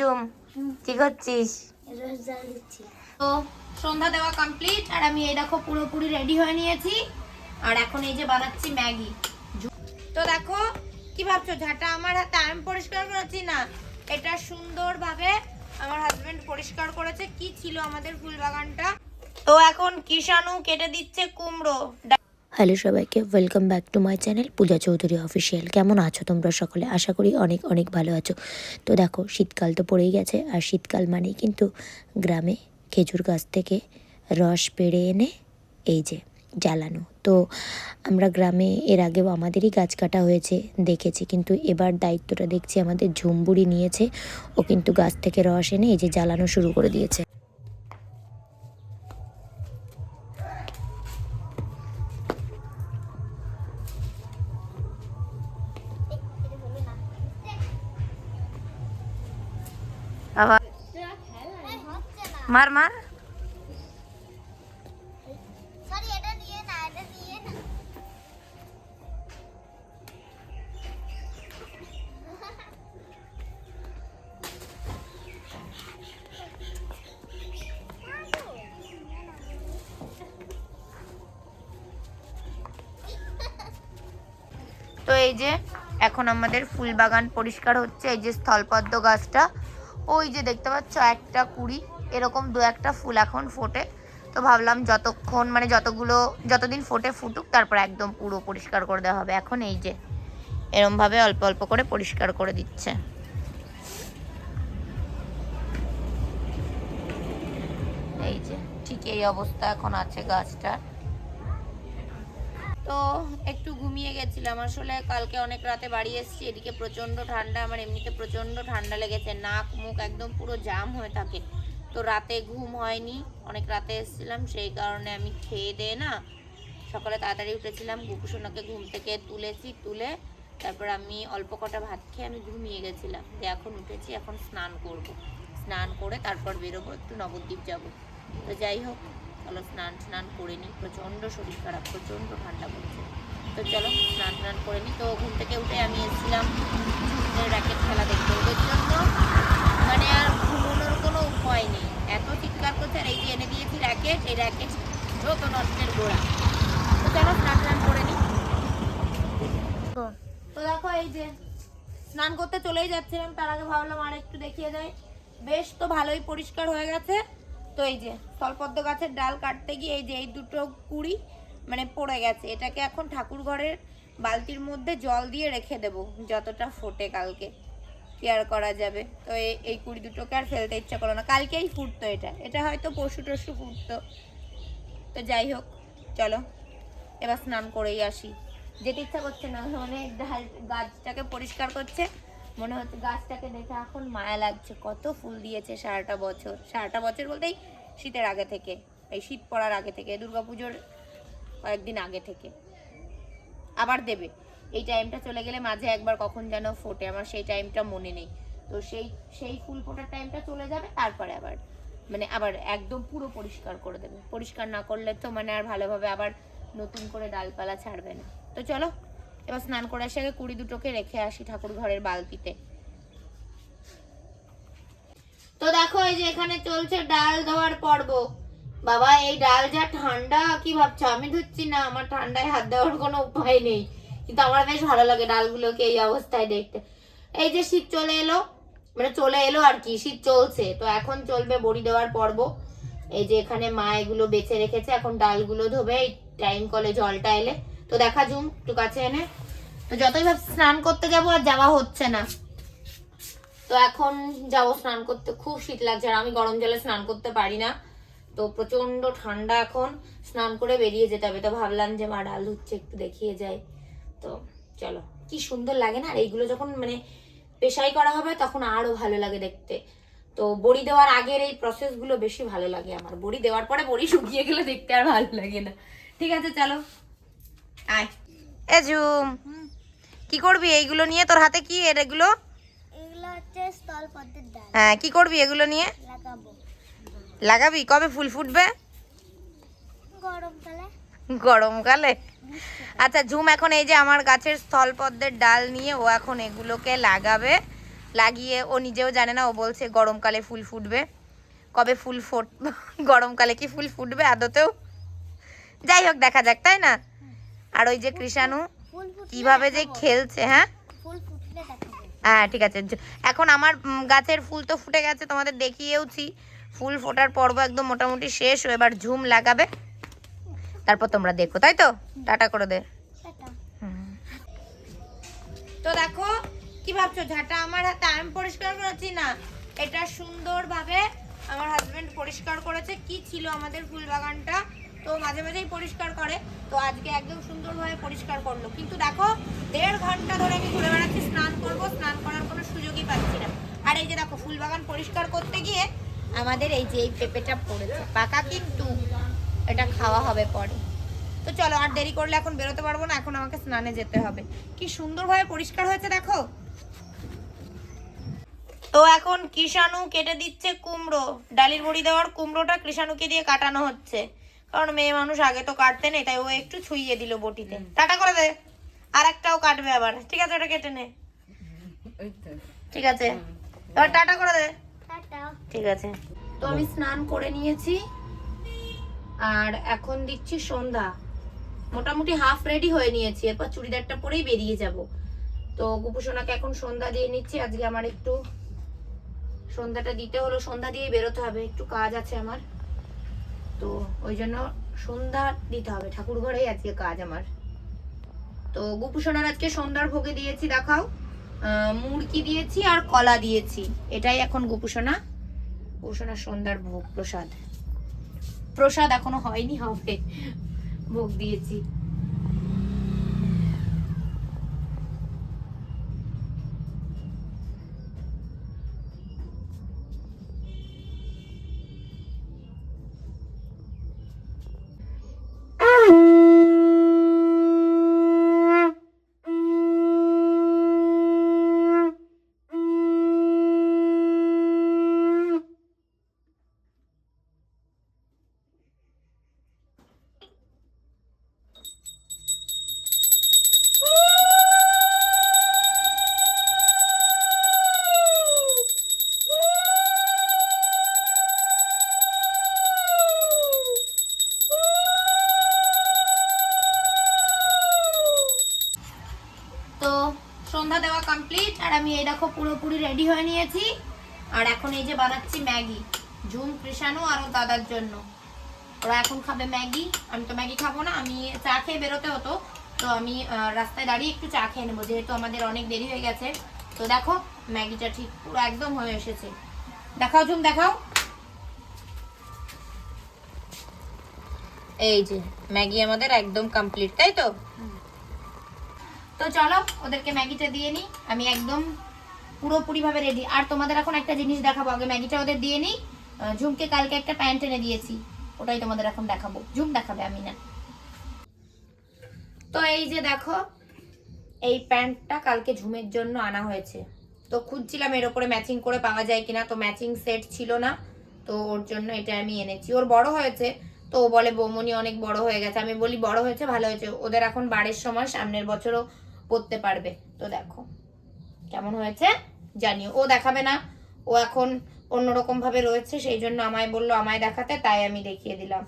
Zoom কি করছিস তো সন্ধ্যা দেওয়া কমপ্লিট আর আমি এই দেখো পুরোপুরি রেডি হয়ে নিয়েছি। আর এখন এই যে বানাচ্ছি ম্যাগি। তো দেখো, কি ভাবছ, ঝাঁটা আমার হাতে আমি পরিষ্কার করেছি না? এটা সুন্দরভাবে আমার হাজবেন্ড পরিষ্কার করেছে। কি ছিল আমাদের ফুল বাগানটা তো এখন কিষাণু কেটে দিচ্ছে কুমড়ো। হ্যালো সবাইকে welcome back to my channel Puja Chowdhury official কেমন আছো তোমরা সকলে? আশা করি অনেক অনেক ভালো আছো। তো দেখো, শীতকাল তো পড়েই গেছে, আর শীতকাল মানেই কিন্তু গ্রামে খেজুর গাছ থেকে রস পেড়ে এনে এই যে জ্বালানো। তো আমরা গ্রামে এর আগেও আমাদেরই গাছ কাটা হয়েছে, দেখেছি, কিন্তু এবার দায়িত্বটা দেখছি আমাদের ঝুমবুড়ি নিয়েছে, ও কিন্তু গাছ থেকে রস এনে এই যে জ্বালানো শুরু করে দিয়েছে। আবার মার মার। তো এই যে এখন আমাদের ফুল বাগান পরিষ্কার হচ্ছে এই যে স্থলপদ্ম গাছটা। ওই যে দেখতে পাচ্ছ, একটা কুড়ি, এরকম দু একটা ফুল এখন ফোটে। তো ভাবলাম যতক্ষণ মানে যতগুলো, যতদিন ফোটে ফুটুক, তারপর একদম পুরো পরিষ্কার করে দেওয়া হবে। এখন এই যে, এরমভাবে অল্প অল্প করে পরিষ্কার করে দিচ্ছে। এই যে, ঠিক এই অবস্থা এখন আছে গাছটা তো একটু ঘুমিয়ে গেছিলাম। আসলে কালকে অনেক রাতে বাড়ি এসেছি, এদিকে প্রচণ্ড ঠান্ডা, আমার এমনিতে প্রচণ্ড ঠান্ডা লেগেছে, নাক মুখ একদম পুরো জাম হয়ে থাকে। তো রাতে ঘুম হয়নি, অনেক রাতে এসেছিলাম, সেই কারণে আমি খেয়ে দিয়ে না সকালে তাড়াতাড়ি উঠেছিলাম গুকুসোনাকে ঘুম থেকে তুলেছি, তুলে তারপর আমি অল্প কটা ভাত খেয়ে আমি ঘুমিয়ে গেছিলাম যে এখন উঠেছি, এখন স্নান করব। স্নান করে তারপর বেরোবো, একটু নবদ্বীপ যাব। তো যাই হোক চলো স্নান স্নান করে নিই। প্রচণ্ড শরীর খারাপ, প্রচণ্ড ঠান্ডা পড়ছে। তো চলো স্নান স্নান করে নিই। তো ঘুম থেকে উঠে আমি এসেছিলাম র্যাকেট খেলা দেখতে। ওদের জন্য মানে আর ঘুমানোর কোনো উপায় নেই। এত চিৎকার করছে, আর এই যে এনে দিয়েছি র্যাকেট এই র্যাকেট যত নষ্টের গোড়া। তো চলো স্নান স্নান করে নিই। তো দেখো এই যে স্নান করতে চলেই যাচ্ছিলাম। তার আগে ভাবলাম আর একটু দেখিয়ে যাই বেশ তো ভালোই পরিষ্কার হয়ে গেছে। তো এই যে স্থলপদ্ম গাছের ডাল কাটতে গিয়ে এই যে এই দুটো কুড়ি মানে পড়ে গেছে। এটাকে এখন ঠাকুর ঘরের বালতির মধ্যে জল দিয়ে রেখে দেব, যতটা ফোটে কালকে। কেয়ার করা যাবে? তো এই কুড়ি দুটোকে আর ফেলতে ইচ্ছা করো না। কালকেই ফুটতো এটা। এটা হয়তো পশু টশু ফুটতো। তো যাই হোক, চলো। এবার স্নান করেই আসি। যেতে ইচ্ছা করছে না। মানে ডাল, গাছটাকে পরিষ্কার করছে। মনে হচ্ছে গাছটাকে দেখে এখন মায়া লাগছে, কত ফুল দিয়েছে সারাটা বছর। সারাটা বছর বলতেই শীতের আগে থেকে, এই শীত পড়ার আগে থেকে, দুর্গাপুজোর কয়েকদিন আগে থেকে। আবার দেবে। এই টাইমটা চলে গেলে মাঝে একবার কখন যেন ফোটে, আমার সেই টাইমটা মনে নেই। তো সেই সেই ফুল ফোটার টাইমটা চলে যাবে, তারপরে আবার মানে আবার একদম পুরো পরিষ্কার করে দেবে। পরিষ্কার না করলে তো মানে আর ভালোভাবে আবার নতুন করে ডালপালা ছাড়বে না। তো চলো এবার স্নান করে এসে আগে কুড়ি দুটোকে রেখে আসি ঠাকুর ঘরের বালতিতে। তো দেখো, এই যে এখানে চলছে ডাল ধোয়ার পর্ব। বাবা, এই ডাল যা ঠান্ডা, কি ভাবছ? আমি ধুচ্ছি না, আমার ঠান্ডায় হাত দেওয়ার কোনো উপায় নেই। কিন্তু আমার বেশ ভালো লাগে ডালগুলোকে এই অবস্থায় দেখতে। এই যে শীত চলে এলো মানে চলে এলো আর কি, শীত চলছে। তো এখন চলবে বড়ি দেওয়ার পর্ব। এই যে এখানে মা এগুলো বেছে রেখেছে, এখন ডালগুলো ধোবে, এই টাইম কলে জলটা এলে। তো দেখা জুম, একটু কাছে এনে। তো যতই ভাব স্নান করতে যাব আর যাওয়া হচ্ছে না। তো এখন যাব স্নান করতে, খুব শীত লাগছে আর আমি গরম জলে স্নান করতে পারি না। তো প্রচণ্ড ঠান্ডা এখন, স্নান করে বেরিয়ে যেতে হবে। তো ভাবলাম যে মা ডাল ধুচ্ছে, একটু দেখিয়ে যায় তো চলো, কি সুন্দর লাগে না? আর এইগুলো যখন মানে পেশাই করা হবে তখন আরও ভালো লাগে দেখতে। তো বড়ি দেওয়ার আগের এই প্রসেসগুলো বেশি ভালো লাগে আমার। বড়ি দেওয়ার পরে বড়ি শুকিয়ে গেলে দেখতে আর ভালো লাগে না। ঠিক আছে, চলো। আয়। এ ঝুম কি করবি? এইগুলো নিয়ে তোর হাতে কি? এর এগুলো? হ্যাঁ কি করবি এগুলো নিয়ে? লাগাবি। কবে ফুল ফুটবে? গরমকালে গরমকালে আচ্ছা ঝুম এখন এই যে আমার গাছের স্থলপদ্মের ডাল নিয়ে ও এখন এগুলোকে লাগাবে। লাগিয়ে ও নিজেও জানে না ও বলছে গরমকালে ফুল ফুটবে। কবে ফুল ফুট গরমকালে কি ফুল ফুটবে আদতেও? যাই হোক দেখা যাক তাই না? আর ওই যে কৃষাণু কীভাবে যে খেলছে হ্যাঁ? হ্যাঁ ঠিক আছে। এখন আমার গাছের ফুল তো ফুটে গেছে তোমাদের দেখিয়েওছি। ফুল ফোটার পর্ব একদম মোটামুটি শেষ ও এবার ঝুম লাগাবে। তারপর তোমরা দেখো তাই তো? টাটা করে দে। তো দেখো কি ভাবছ? ঝাঁটা আমার হাতে আমি পরিষ্কার করেছি না? এটা সুন্দরভাবে আমার হাজবেন্ড পরিষ্কার করেছে। কি ছিল আমাদের ফুল বাগানটা মাঝে মাঝেই পরিষ্কার করে, তো আজকে একদম সুন্দরভাবে পরিষ্কার করল। কিন্তু দেখো, দেড় ঘণ্টা ধরে আমি ঘুরে বেড়াচ্ছি, স্নান করব, স্নান করার কোনো সুযোগই পাচ্ছি না। আর এই যে দেখো, ফুল বাগান পরিষ্কার করতে গিয়ে আমাদের এই যে এই পেঁপেটা পড়েছে, পাকা কিন্তু এটা খাওয়া হবে পরে। তো চলো, আর দেরি করলে এখন বেরোতে পারব না, এখন আমাকে স্নানে যেতে হবে। কি সুন্দরভাবে পরিষ্কার হয়েছে দেখো। তো এখন কৃষাণু কেটে দিচ্ছে কুমড়ো, ডালির বড়ি দেওয়ার কুমড়োটা কৃষাণুকে দিয়ে কাটানো হচ্ছে। কারণ মেয়ে মানুষ আগে তো কাটতে নেই তাই ও একটু ছুঁইয়ে দিল বটিতে। টাটা করে দে। আর একটাও কাটবে আবার। ঠিক আছে ওটা কেটে নে। ঠিক আছে। এবার টাটা করে দে। ঠিক আছে। তো আমি স্নান করে নিয়েছি। আর এখন দিচ্ছি সন্ধ্যা। মোটামুটি হাফ রেডি হয়ে নিয়েছি। এরপর চুড়িদারটা পরেই বেরিয়ে যাব। তো গুপুসোনাকে এখন সন্ধ্যা দিয়ে নিচ্ছি। আজকে আমার একটু সন্ধ্যাটা দিতে হলো। সন্ধ্যা দিয়ে বেরোতে হবে। একটু কাজ আছে আমার। তো ওই জন্য সন্ধ্যা দিতে হবে। ঠাকুর ঘরেই আজকে কাজ আমার। তো গুপুসোনার আজকে সন্ধ্যার ভোগে দিয়েছি, দেখাও। মুরগি দিয়েছি আর কলা দিয়েছি। এটাই এখন গুপুসোনা গুপুসোনার সন্ধ্যার ভোগ, প্রসাদ। প্রসাদ এখনও হয়নি, হবে। ভোগ দিয়েছি। সন্ধ্যা দেওয়া কমপ্লিট আর আমি এই দেখো পুরোপুরি রেডি হয়ে নিয়েছি। আর এখন এই যে বানাচ্ছি ম্যাগি ঝুম কৃষাণু আর দাদার জন্য। ওরা এখন খাবে ম্যাগি, আমি তো ম্যাগি খাব না, আমি চা খেয়ে বেরোতে হতো, তো আমি রাস্তায় দাঁড়িয়ে একটু চা খেয়ে নেব, যেহেতু আমাদের অনেক দেরি হয়ে গেছে। তো দেখো, ম্যাগিটা ঠিক পুরো একদম হয়ে এসেছে। দেখাও ঝুম দেখাও। এই যে, ম্যাগি আমাদের একদম কমপ্লিট তাই তো? তো চলো, ওদেরকে ম্যাগিটা দিয়ে নিই। আমি একদম পুরোপুরি ভাবে রেডি আর তোমাদের এখন একটা জিনিস দেখাবো, আগে ম্যাগিটা ওদের দিয়ে নিই। ঝুমকে কালকে একটা প্যান্ট এনে দিয়েছি, ওটাই তোমাদের এখন দেখাবো। ঝুম দেখাবে, আমি না। তো এই যে দেখো, এই প্যান্টটা কালকে ঝুমের জন্য আনা হয়েছে। তো খুঁজছিলাম এর ওপরে ম্যাচিং করে পাওয়া যায় কিনা, তো ম্যাচিং সেট ছিল না। তো ওর জন্য এটা আমি এনেছি। ওর বড় হয়েছে, তো ও বলে, বৌমনি অনেক বড় হয়ে গেছে। আমি বলি, বড় হয়েছে, ভালো হয়েছে। ওদের এখন বাড়ির সময়, সামনের বছরও পরতে পারবে। তো দেখো, কেমন হয়েছে? জানিও। ও দেখাবে না। ও এখন অন্যরকম ভাবে রয়েছে, সেই জন্য আমায় বলল আমায় দেখাতে, তাই আমি দেখিয়ে দিলাম।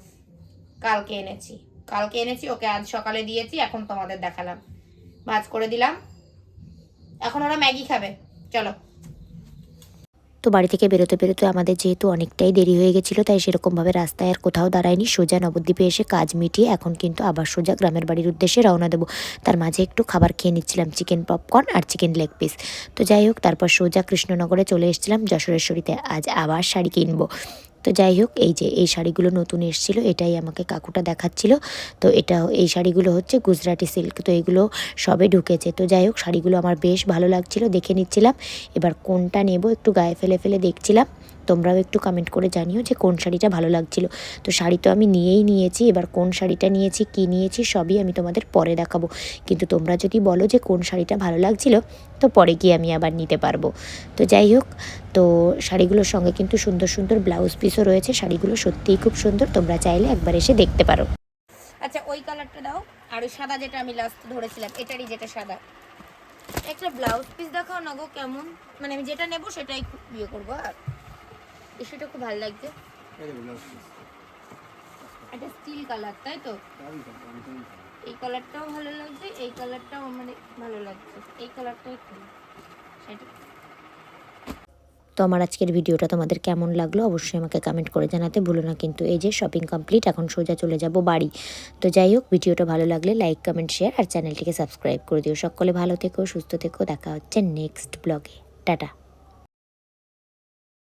কালকে এনেছি। কালকে এনেছি, ওকে আজ সকালে দিয়েছি, এখন তোমাদের দেখালাম। ভাজ করে দিলাম। এখন ওরা ম্যাগি খাবে। চলো। তো বাড়ি থেকে বেরোতে বেরোতে আমাদের যেহেতু অনেকটাই দেরি হয়ে গেছিল, তাই সেরকমভাবে রাস্তায় আর কোথাও দাঁড়ায়নি। সোজা নবদ্বীপে এসে কাজ মিটিয়ে এখন কিন্তু আবার সোজা গ্রামের বাড়ির উদ্দেশ্যে রওনা দেবো। তার মাঝে একটু খাবার খেয়ে নিচ্ছিলাম চিকেন পপকর্ন আর চিকেন লেগ পিস তো যাই হোক, তারপর সোজা কৃষ্ণনগরে চলে এসেছিলাম, যশোরেশ্বরীতে। আজ আবার শাড়ি কিনবো। তো যাই হোক, এই যে এই শাড়িগুলো নতুন এসছিল, এটাই আমাকে কাকুটা দেখাচ্ছিল। তো এটা, এই শাড়িগুলো হচ্ছে গুজরাটি সিল্ক, তো এগুলো সবে ঢুকেছে। তো যাই হোক, শাড়িগুলো আমার বেশ ভালো লাগছিল, দেখে নিচ্ছিলাম। এবার কোনটা নেব একটু গায়ে ফেলে ফেলে দেখছিলাম। তোমরাও একটু কমেন্ট করে জানিও যে কোন শাড়িটা ভালো লাগছিল। তো শাড়ি তো আমি নিয়েই নিয়েছি, এবার কোন শাড়িটা নিয়েছি, কি নিয়েছি, সবই আমি তোমাদের পরে দেখাবো। কিন্তু তোমরা যদি বলো যে কোন শাড়িটা ভালো লাগছিল, তো পরে গিয়ে আমি আবার নিতে পারব। তো যাই হোক, তো শাড়িগুলোর সঙ্গে কিন্তু সুন্দর সুন্দর ব্লাউজ পিসও রয়েছে, শাড়িগুলো সত্যিই খুব সুন্দর, তোমরা চাইলে একবার এসে দেখতে পারো। আচ্ছা ওই কালারটা দাও, আর ওই সাদা যেটা আমি লাস্ট ধরেছিলাম, এটারই যেটা সাদা। একটা ব্লাউজ পিস দেখাও না গো, কেমন? মানে আমি যেটা নেব সেটাই ইয়ে করব, আর? এই সেটা খুব ভালো লাগছে। এটা স্টিল কালার তাই তো? এই কালারটাও ভালো লাগছে এই কালারটাও আমার ভালো লাগছে। এই কালারটাই খুব সেটা তো আমার আজকের ভিডিওটা তোমাদের কেমন লাগল অবশ্যই আমাকে কমেন্ট করে জানাতে ভুলো না কিন্তু এই যে শপিং কমপ্লিট এখন সোজা চলে যাব বাড়ি। তো যাই হোক ভিডিওটা ভালো লাগলে লাইক কমেন্ট শেয়ার আর চ্যানেলটিকে সাবস্ক্রাইব করে দিও। সকলে ভালো থেকো সুস্থ থেকো দেখা হচ্ছে নেক্সট ব্লগে টাটা।